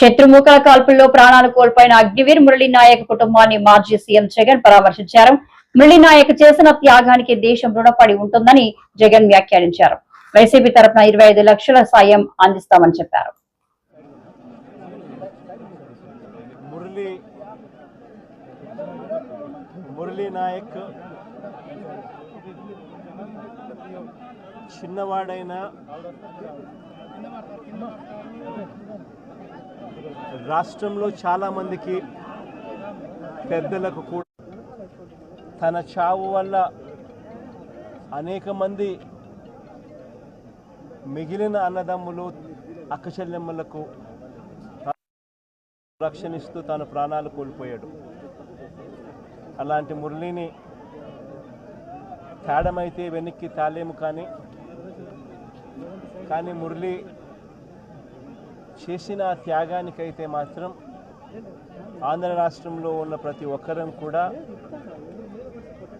శత్రుముఖల కాల్పుల్లో ప్రాణాలు కోల్పోయిన అగ్నివీర్ మురళీ నాయక్ కుటుంబాన్ని మాజీ సీఎం జగన్ పరామర్శించారు. మురళీ నాయక్ చేసిన త్యాగానికి దేశం రుణపడి ఉంటుందని జగన్ వ్యాఖ్యానించారు. వైసీపీ తరపున ఇరవై ఐదు లక్షల సాయం అందిస్తామని చెప్పారు. మురళీ నాయక్ చిన్నవాడైన రాష్ట్రంలో చాలామందికి పెద్దలకు కూడా తన చావు వల్ల అనేక మంది మిగిలిన అన్నదమ్ములు అక్కచెల్లెమ్మలకు రక్షణిస్తూ తన ప్రాణాలు కోల్పోయాడు. అలాంటి మురళిని తేడమైతే వెనక్కి తాలేము కానీ కానీ మురళి చేసిన త్యాగానికైతే మాత్రం ఆంధ్ర రాష్ట్రంలో ఉన్న ప్రతి ఒక్కరం కూడా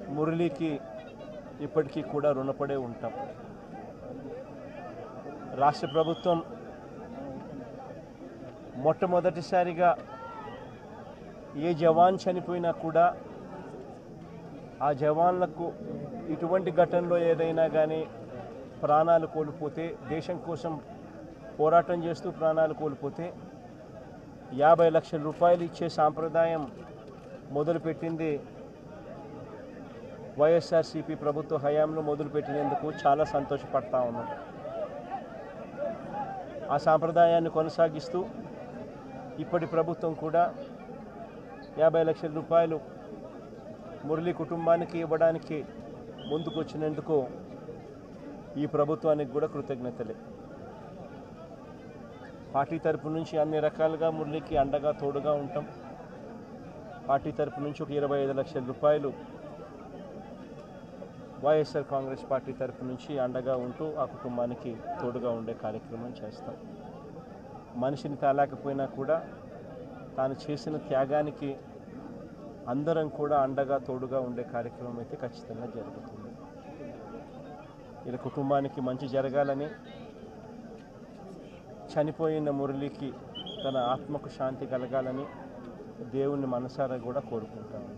మురళికి ఇప్పటికీ కూడా రుణపడే ఉంటాం. రాష్ట్ర ప్రభుత్వం మొట్టమొదటిసారిగా ఏ జవాన్ చనిపోయినా కూడా ఆ జవాన్లకు ఇటువంటి ఘటనలో ఏదైనా కానీ ప్రాణాలు కోల్పోతే దేశం కోసం పోరాటం చేస్తూ ప్రాణాలు కోల్పోతే యాభై లక్షల రూపాయలు ఇచ్చే సాంప్రదాయం మొదలుపెట్టింది వైఎస్ఆర్సీపీ ప్రభుత్వ హయాంలో మొదలుపెట్టినందుకు చాలా సంతోషపడతా ఉన్నాం. ఆ సాంప్రదాయాన్ని కొనసాగిస్తూ ఇప్పటి ప్రభుత్వం కూడా యాభై లక్షల రూపాయలు మురళి కుటుంబానికి ఇవ్వడానికి ముందుకు వచ్చినందుకు ఈ ప్రభుత్వానికి కూడా కృతజ్ఞతలే. పార్టీ తరపు నుంచి అన్ని రకాలుగా మురళికి అండగా తోడుగా ఉంటాం. పార్టీ తరపు నుంచి ఒక ఇరవై ఐదు లక్షల రూపాయలు వైఎస్ఆర్ కాంగ్రెస్ పార్టీ తరపు నుంచి అండగా ఉంటూ ఆ కుటుంబానికి తోడుగా ఉండే కార్యక్రమం చేస్తాం. మనిషిని తాలేకపోయినా కూడా తాను చేసిన త్యాగానికి అందరం కూడా అండగా తోడుగా ఉండే కార్యక్రమం అయితే ఖచ్చితంగా జరుగుతుంది. ఇలా కుటుంబానికి మంచి జరగాలని చనిపోయిన మురళికి తన ఆత్మకు శాంతి కలగాలని దేవుణ్ణి మనసారా కూడా కోరుకుంటాను.